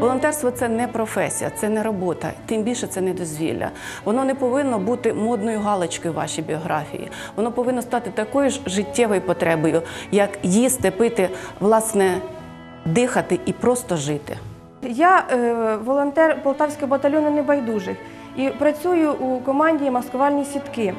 Волонтерство це не професія, це не робота, тим більше це не дозвілля. Воно не повинно бути модною галочкою в вашій біографії. Воно повинно стати такою ж життєвою потребою, як їсти, пити, власне, дихати і просто жити. Я е, волонтер Полтавського батальйону небайдужих і працюю у команді маскувальні сітки.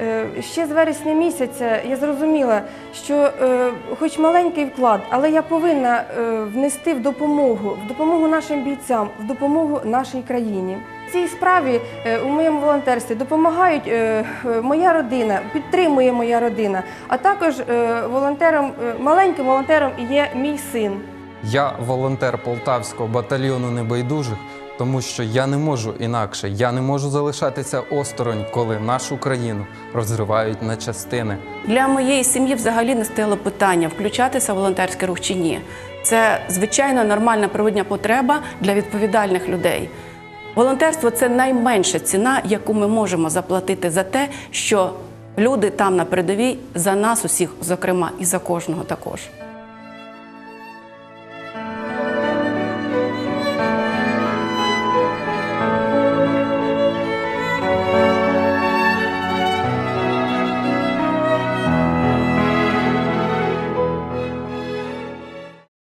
Е, ще з вересня місяця я зрозуміла, що е, хоч маленький вклад, але я повинна е, внести в допомогу, в допомогу нашим бійцям, в допомогу нашій країні. В цій справі у моєму волонтерстві допомагають моя родина, підтримує моя родина, а також волонтером, маленьким волонтером є мій син. Я волонтер Полтавського батальйону небайдужих, тому що я не можу інакше. Я не можу залишатися осторонь, коли нашу країну розривають на частини. Для моєї сім'ї взагалі не стояло питання включатися в волонтерський рух чи ні. Це звичайно нормальна природня потреба для відповідальних людей. Волонтерство це найменша ціна, яку ми можемо заплатити за те, що люди там на передовій за нас усіх, зокрема, і за кожного також.